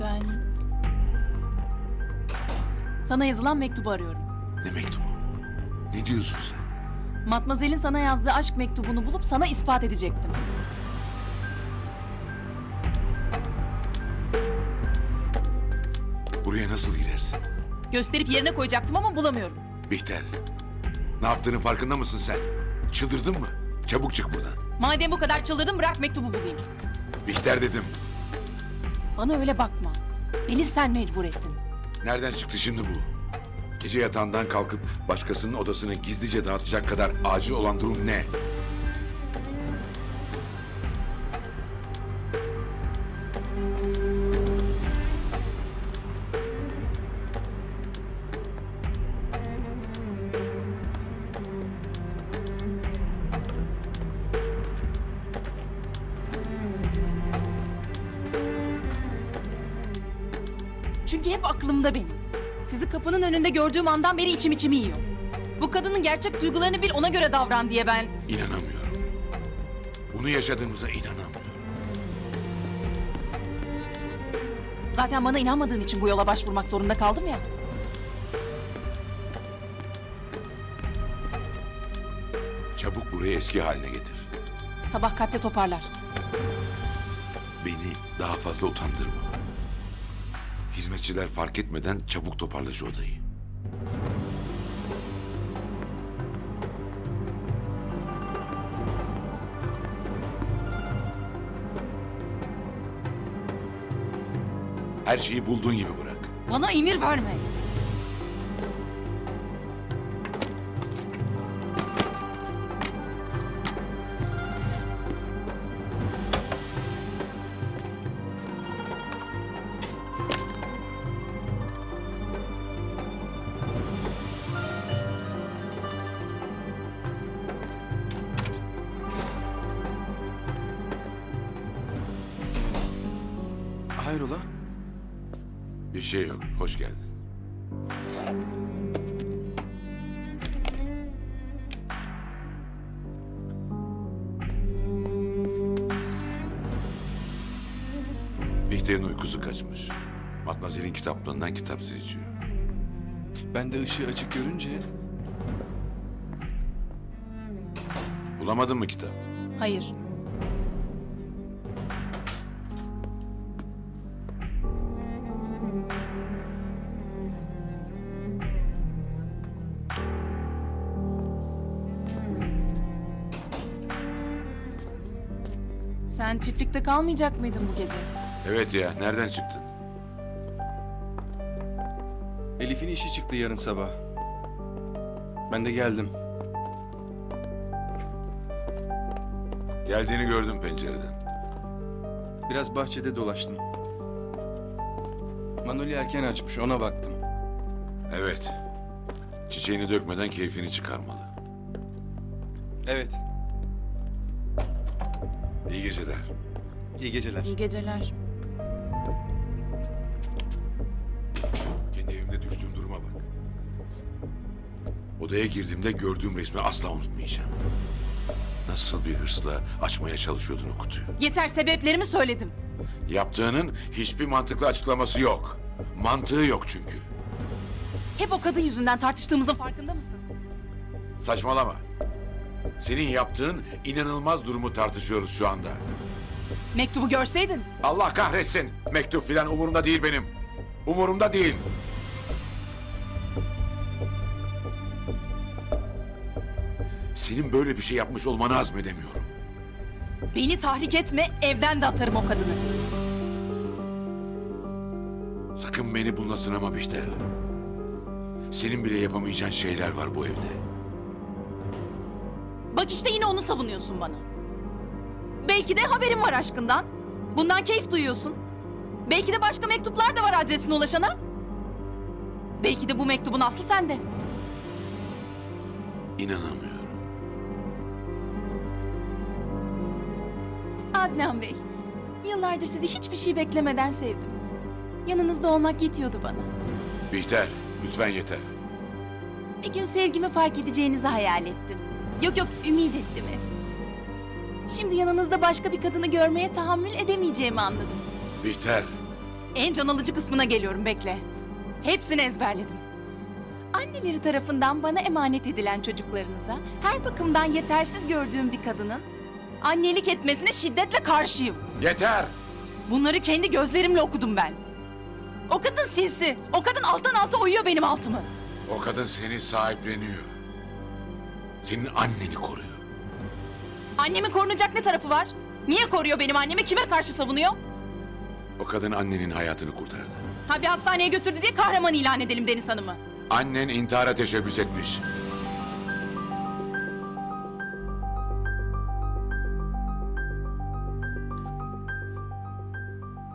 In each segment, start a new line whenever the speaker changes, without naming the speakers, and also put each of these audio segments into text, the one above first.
Ben... Sana yazılan mektubu arıyorum.
Ne mektubu? Ne diyorsun sen?
Matmazel'in sana yazdığı aşk mektubunu bulup sana ispat edecektim.
Buraya nasıl girersin?
Gösterip yerine koyacaktım ama bulamıyorum.
Bihter, ne yaptığının farkında mısın sen? Çıldırdın mı? Çabuk çık buradan.
Madem bu kadar çıldırdım bırak mektubu bulayım.
Bihter dedim.
Bana öyle bakma. Beni sen mecbur ettin.
Nereden çıktı şimdi bu? Gece yatağından kalkıp başkasının odasını gizlice dağıtacak kadar acil olan durum ne?
Çünkü hep aklımda benim. Sizi kapının önünde gördüğüm andan beri içim içimi yiyor. Bu kadının gerçek duygularını bil ona göre davran diye ben...
İnanamıyorum. Bunu yaşadığımıza inanamıyorum.
Zaten bana inanmadığın için bu yola başvurmak zorunda kaldım ya.
Çabuk burayı eski haline getir.
Sabah Katya toparlar.
Beni daha fazla utandırma. Hizmetçiler fark etmeden çabuk toparla şu odayı. Her şeyi bulduğun gibi bırak.
Bana emir verme.
Hayrola?
Bir şey yok. Hoş geldin. Bihter'in uykusu kaçmış. Matmazel'in kitaplığından kitap seçiyor.
Ben de ışığı açık görünce
Bulamadın mı kitap?
Hayır. Sen çiftlikte kalmayacak mıydın bu gece?
Evet ya. Nereden çıktın?
Elif'in işi çıktı yarın sabah. Ben de geldim.
Geldiğini gördüm pencereden.
Biraz bahçede dolaştım. Manolya erken açmış ona baktım.
Evet. Çiçeğini dökmeden keyfini çıkarmalı.
Evet.
İyi geceler.
İyi geceler.
İyi geceler.
Kendi evimde düştüğüm duruma bak. Odaya girdiğimde gördüğüm resmi asla unutmayacağım. Nasıl bir hırsla açmaya çalışıyordun o kutuyu.
Yeter sebeplerimi söyledim.
Yaptığının hiçbir mantıklı açıklaması yok. Mantığı yok çünkü.
Hep o kadın yüzünden tartıştığımızın farkında mısın?
Saçmalama. Senin yaptığın inanılmaz durumu tartışıyoruz şu anda.
Mektubu görseydin.
Allah kahretsin. Mektup filan umurumda değil benim. Umurumda değil. Senin böyle bir şey yapmış olmanı azmedemiyorum.
Beni tahrik etme, evden de atarım o kadını.
Sakın beni bununla sınama Bihter. Senin bile yapamayacağın şeyler var bu evde.
Bak işte yine onu savunuyorsun bana. Belki de haberin var aşkından. Bundan keyif duyuyorsun. Belki de başka mektuplar da var adresine ulaşana. Belki de bu mektubun aslı sende.
İnanamıyorum.
Adnan Bey, yıllardır sizi hiçbir şey beklemeden sevdim. Yanınızda olmak yetiyordu bana.
Bihter, lütfen yeter.
Bir gün sevgimi fark edeceğinizi hayal ettim. Yok yok, ümit ettim hep. Şimdi yanınızda başka bir kadını görmeye tahammül edemeyeceğimi anladım.
Bihter,
En can alıcı kısmına geliyorum bekle. Hepsini ezberledim. Anneleri tarafından bana emanet edilen çocuklarınıza her bakımdan yetersiz gördüğüm bir kadının annelik etmesine şiddetle karşıyım.
Yeter!
Bunları kendi gözlerimle okudum ben. O kadın sinsi. O kadın alttan alta oyuyor benim altımı.
O kadın seni sahipleniyor. Senin anneni koruyor.
Annemin korunacak ne tarafı var? Niye koruyor benim annemi? Kime karşı savunuyor?
O kadın annenin hayatını kurtardı.
Ha bir hastaneye götürdü diye kahraman ilan edelim Deniz Hanım'ı.
Annen intihara teşebbüs etmiş.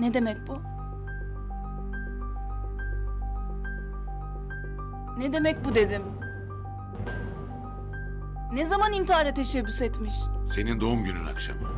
Ne demek bu? Ne demek bu dedim. Ne zaman intihara teşebbüs etmiş?
Senin doğum günün akşamı.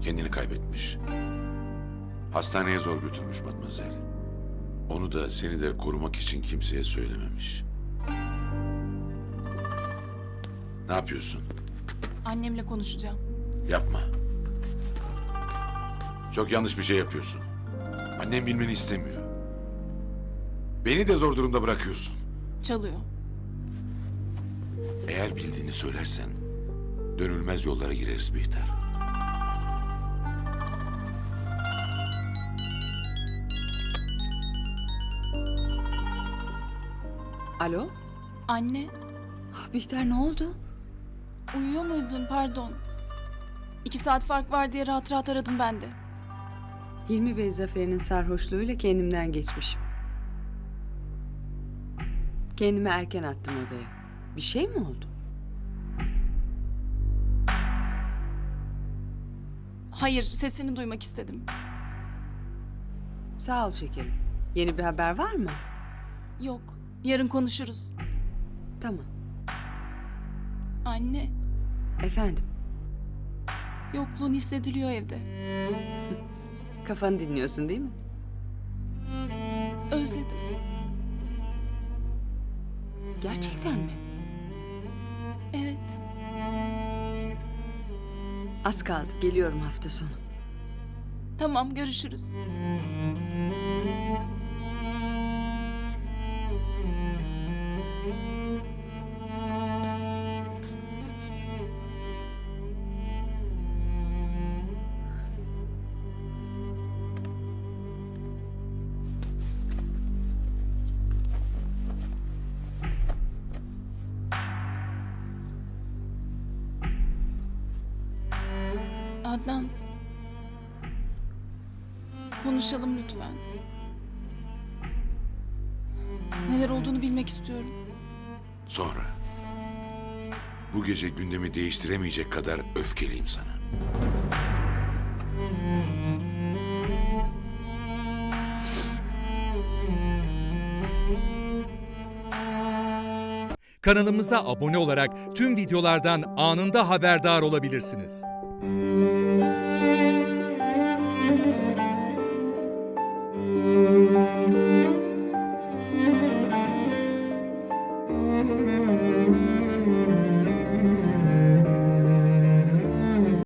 Kendini kaybetmiş. Hastaneye zor götürmüş Matmazel. Onu da seni de korumak için kimseye söylememiş. Ne yapıyorsun?
Annemle konuşacağım.
Yapma. Çok yanlış bir şey yapıyorsun. Annem bilmeni istemiyor. Beni de zor durumda bırakıyorsun.
Çalıyor.
Eğer bildiğini söylersen dönülmez yollara gireriz Bihter.
Alo?
Anne,
Ah, Bihter ne oldu?
uyuyor muydun? Pardon. İki saat fark var diye rahat rahat aradım ben de.
Hilmi Bey Zafer'in sarhoşluğuyla kendimden geçmişim. Kendimi erken attım odaya. Bir şey mi oldu?
Hayır, sesini duymak istedim.
Sağ ol şekerim. Yeni bir haber var mı?
Yok, yarın konuşuruz.
Tamam.
Anne,
Efendim,
yokluğun hissediliyor evde.
kafanı dinliyorsun değil mi?
Özledim.
Gerçekten mi?
Evet.
Az kaldı. Geliyorum hafta sonu.
Tamam, görüşürüz. Adnan. Konuşalım lütfen. Neler olduğunu bilmek istiyorum.
Sonra. Bu gece gündemi değiştiremeyecek kadar öfkeliyim sana.
Kanalımıza abone olarak tüm videolardan anında haberdar olabilirsiniz.